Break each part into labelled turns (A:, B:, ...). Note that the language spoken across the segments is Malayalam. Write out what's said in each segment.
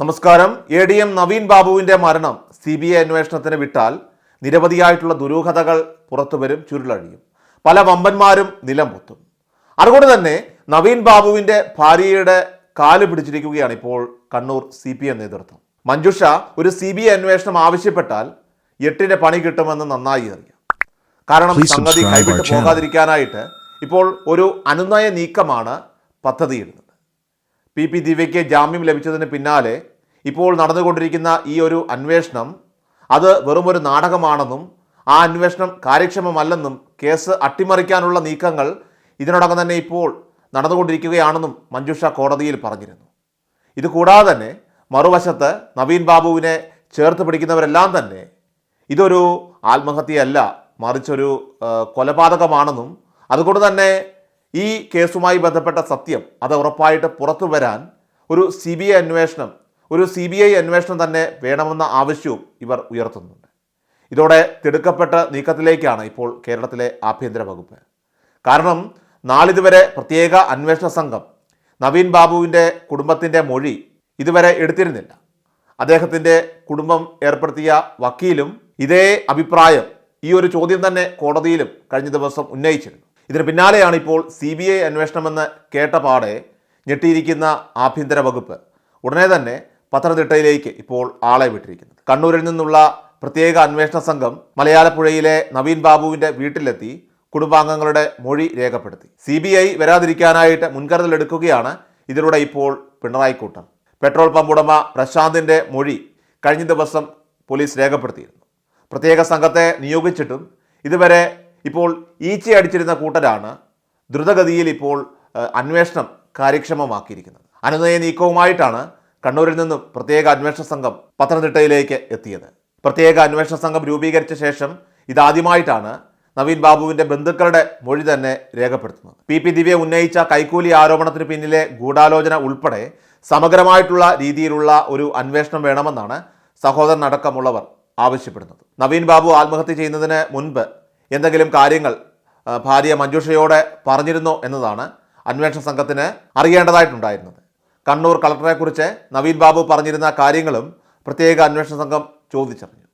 A: നമസ്കാരം. എ ഡി എം നവീൻ ബാബുവിന്റെ മരണം സി ബി ഐ അന്വേഷണത്തിന് വിട്ടാൽ നിരവധിയായിട്ടുള്ള ദുരൂഹതകൾ പുറത്തുവരും ചുരുളഴിയും. പല വമ്പന്മാരും നിലം പൊത്തും അതുകൊണ്ട് തന്നെ നവീൻ ബാബുവിന്റെ ഭാര്യയുടെ കാൽ പിടിച്ചിരിക്കുകയാണ് ഇപ്പോൾ കണ്ണൂർ സി പി എം നേതൃത്വം. മഞ്ജുഷ ഒരു സി ബി ഐ അന്വേഷണം ആവശ്യപ്പെട്ടാൽ എട്ടിന്റെ പണി കിട്ടുമെന്ന് നന്നായി അറിയാം. കാരണം സംഗതി കൈവിട്ട് പോകാതിരിക്കാനായിട്ട് ഇപ്പോൾ ഒരു അനുനയ നീക്കമാണ് പദ്ധതിയിടുന്നത്. പി പി ദിവ്യയ്ക്ക് ജാമ്യം ലഭിച്ചതിന് പിന്നാലെ ഇപ്പോൾ നടന്നുകൊണ്ടിരിക്കുന്ന ഈ ഒരു അന്വേഷണം അത് വെറും ഒരു നാടകമാണെന്നും ആ അന്വേഷണം കാര്യക്ഷമമല്ലെന്നും കേസ് അട്ടിമറിക്കാനുള്ള നീക്കങ്ങൾ ഇതിനോടകം തന്നെ ഇപ്പോൾ നടന്നുകൊണ്ടിരിക്കുകയാണെന്നും മഞ്ജുഷ കോടതിയിൽ പറഞ്ഞിരുന്നു. ഇതുകൂടാതെ തന്നെ മറുവശത്ത് നവീൻ ബാബുവിനെ ചേർത്ത് പിടിക്കുന്നവരെല്ലാം തന്നെ ഇതൊരു ആത്മഹത്യയല്ല മറിച്ചൊരു കൊലപാതകമാണെന്നും അതുകൊണ്ട് തന്നെ ഈ കേസുമായി ബന്ധപ്പെട്ട സത്യം അത് ഉറപ്പായിട്ട് പുറത്തു വരാൻ ഒരു സി ബി ഐ അന്വേഷണം ഒരു സി ബി ഐ അന്വേഷണം തന്നെ വേണമെന്ന ആവശ്യവും ഇവർ ഉയർത്തുന്നുണ്ട്. ഇതോടെ തിടുക്കപ്പെട്ട നീക്കത്തിലേക്കാണ് ഇപ്പോൾ കേരളത്തിലെ ആഭ്യന്തര വകുപ്പ്. കാരണം നാളിതുവരെ പ്രത്യേക അന്വേഷണ സംഘം നവീൻ ബാബുവിന്റെ കുടുംബത്തിന്റെ മൊഴി ഇതുവരെ എടുത്തിരുന്നില്ല. അദ്ദേഹത്തിന്റെ കുടുംബം ഏർപ്പെടുത്തിയ വക്കീലും ഇതേ അഭിപ്രായം ഈ ഒരു ചോദ്യം തന്നെ കോടതിയിലും കഴിഞ്ഞ ദിവസം ഉന്നയിച്ചിരുന്നു. ഇതിന് പിന്നാലെയാണ് ഇപ്പോൾ സി ബി ഐ അന്വേഷണമെന്ന് കേട്ട പാടെ ഞെട്ടിയിരിക്കുന്ന ആഭ്യന്തര വകുപ്പ്. ഉടനെ തന്നെ പത്തനംതിട്ടയിലേക്ക് ഇപ്പോൾ ആളെ വിട്ടിരിക്കുന്നത്. കണ്ണൂരിൽ നിന്നുള്ള പ്രത്യേക അന്വേഷണ സംഘം മലയാളപ്പുഴയിലെ നവീൻ ബാബുവിന്റെ വീട്ടിലെത്തി കുടുംബാംഗങ്ങളുടെ മൊഴി രേഖപ്പെടുത്തി. സി ബി ഐ വരാതിരിക്കാനായിട്ട് മുൻകരുതലെടുക്കുകയാണ് ഇതിലൂടെ ഇപ്പോൾ പിണറായി കൂട്ടം. പെട്രോൾ പമ്പ് ഉടമ പ്രശാന്തിന്റെ മൊഴി കഴിഞ്ഞ ദിവസം പോലീസ് രേഖപ്പെടുത്തിയിരുന്നു. പ്രത്യേക സംഘത്തെ നിയോഗിച്ചിട്ടും ഇതുവരെ ഇപ്പോൾ ഈച്ചയടിച്ചിരുന്ന കൂട്ടരാണ് ദ്രുതഗതിയിൽ ഇപ്പോൾ അന്വേഷണം കാര്യക്ഷമമാക്കിയിരിക്കുന്നത്. അനുനയ നീക്കവുമായിട്ടാണ് കണ്ണൂരിൽ നിന്നും പ്രത്യേക അന്വേഷണ സംഘം പത്തനംതിട്ടയിലേക്ക് എത്തിയത്. പ്രത്യേക അന്വേഷണ സംഘം രൂപീകരിച്ച ശേഷം ഇതാദ്യമായിട്ടാണ് നവീൻ ബാബുവിന്റെ ബന്ധുക്കളുടെ മൊഴി തന്നെ രേഖപ്പെടുത്തുന്നത്. പി. പി. ദിവ്യ ഉന്നയിച്ച കൈക്കൂലി ആരോപണത്തിന് പിന്നിലെ ഗൂഢാലോചന ഉൾപ്പെടെ സമഗ്രമായിട്ടുള്ള രീതിയിലുള്ള ഒരു അന്വേഷണം വേണമെന്നാണ് സഹോദരനടക്കമുള്ളവർ ആവശ്യപ്പെടുന്നത്. നവീൻ ബാബു ആത്മഹത്യ ചെയ്യുന്നതിന് മുൻപ് എന്തെങ്കിലും കാര്യങ്ങൾ ഭാര്യ മഞ്ജുഷയോടെ പറഞ്ഞിരുന്നോ എന്നതാണ് അന്വേഷണ സംഘത്തിന് അറിയേണ്ടതായിട്ടുണ്ടായിരുന്നത്. കണ്ണൂർ കളക്ടറെക്കുറിച്ച് നവീൻ ബാബു പറഞ്ഞിരുന്ന കാര്യങ്ങളും പ്രത്യേക അന്വേഷണ സംഘം ചോദിച്ചറിഞ്ഞു.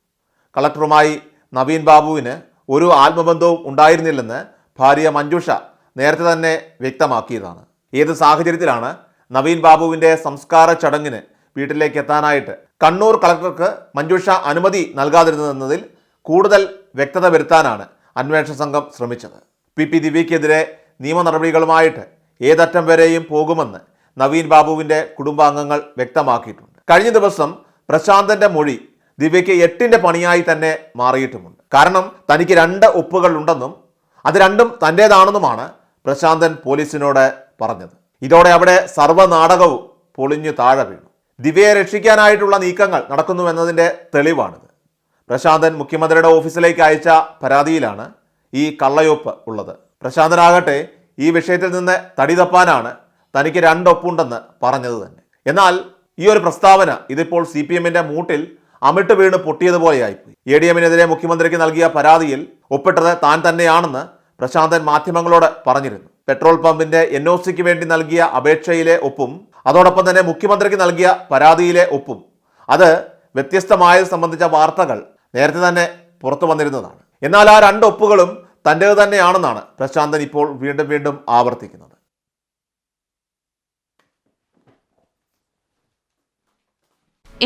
A: കളക്ടറുമായി നവീൻ ബാബുവിന് ഒരു ആത്മബന്ധവും ഉണ്ടായിരുന്നില്ലെന്ന് ഭാര്യ മഞ്ജുഷ നേരത്തെ തന്നെ വ്യക്തമാക്കിയതാണ്. ഏത് സാഹചര്യത്തിലാണ് നവീൻ ബാബുവിന്റെ സംസ്കാര ചടങ്ങിന് വീട്ടിലേക്ക് എത്താനായിട്ട് കണ്ണൂർ കളക്ടർക്ക് മഞ്ജുഷ അനുമതി നൽകാതിരുന്നതെന്നതിൽ കൂടുതൽ വ്യക്തത വരുത്താനാണ് അന്വേഷണ സംഘം ശ്രമിച്ചത്. പി പി ദിവ്യക്കെതിരെ നിയമ നടപടികളുമായിട്ട് ഏതറ്റം വരെയും പോകുമെന്ന് നവീൻ ബാബുവിന്റെ കുടുംബാംഗങ്ങൾ വ്യക്തമാക്കിയിട്ടുണ്ട്. കഴിഞ്ഞ ദിവസം പ്രശാന്തന്റെ മൊഴി ദിവ്യയ്ക്ക് എട്ടിന്റെ പണിയായി തന്നെ മാറിയിട്ടുമുണ്ട്. കാരണം തനിക്ക് രണ്ട് ഒപ്പുകൾ ഉണ്ടെന്നും അത് രണ്ടും തന്റേതാണെന്നുമാണ് പ്രശാന്തൻ പോലീസിനോട് പറഞ്ഞത്. ഇതോടെ അവിടെ സർവനാടകവും പൊളിഞ്ഞു താഴെ വീണു. ദിവ്യയെ രക്ഷിക്കാനായിട്ടുള്ള നീക്കങ്ങൾ നടക്കുന്നുവെന്നതിന്റെ തെളിവാണിത്. പ്രശാന്തൻ മുഖ്യമന്ത്രിയുടെ ഓഫീസിലേക്ക് അയച്ച പരാതിയിലാണ് ഈ കള്ളയൊപ്പ് ഉള്ളത്. പ്രശാന്തനാകട്ടെ ഈ വിഷയത്തിൽ നിന്ന് തടി തപ്പാനാണ് തനിക്ക് രണ്ടൊപ്പുണ്ടെന്ന് പറഞ്ഞത് തന്നെ. എന്നാൽ ഈ ഒരു പ്രസ്താവന ഇതിപ്പോൾ സി പി എമ്മിന്റെ മൂട്ടിൽ അമിട്ട് വീണ് പൊട്ടിയതുപോലെയായിപ്പോയി. എ ഡി എമ്മിനെതിരെ മുഖ്യമന്ത്രിക്ക് നൽകിയ പരാതിയിൽ ഒപ്പിട്ടത് താൻ തന്നെയാണെന്ന് പ്രശാന്തൻ മാധ്യമങ്ങളോട് പറഞ്ഞിരുന്നു. പെട്രോൾ പമ്പിന്റെ എൻ ഒ സിക്ക് വേണ്ടി നൽകിയ അപേക്ഷയിലെ ഒപ്പും അതോടൊപ്പം തന്നെ മുഖ്യമന്ത്രിക്ക് നൽകിയ പരാതിയിലെ ഒപ്പും. അത് വ്യത്യസ്തമായത് സംബന്ധിച്ച വാർത്തകൾ നേരത്തെ തന്നെ പുറത്തു വന്നിരുന്നതാണ്. എന്നാൽ ആ രണ്ട് ഒപ്പുകളും തന്റേത് തന്നെയാണെന്നാണ് പ്രശാന്തൻ ഇപ്പോൾ വീണ്ടും വീണ്ടും ആവർത്തിക്കുന്നത്.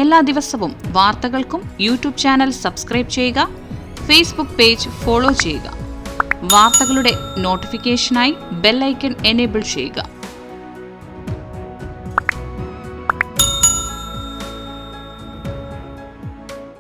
B: എല്ലാ ദിവസവും വാർത്തകൾക്കും യൂട്യൂബ് ചാനൽ സബ്സ്ക്രൈബ് ചെയ്യുക ഫേസ്ബുക്ക് പേജ് ഫോളോ ചെയ്യുക. വാർത്തകളുടെ നോട്ടിഫിക്കേഷനായി ബെല്ലൈക്കൺ എനേബിൾ ചെയ്യുക.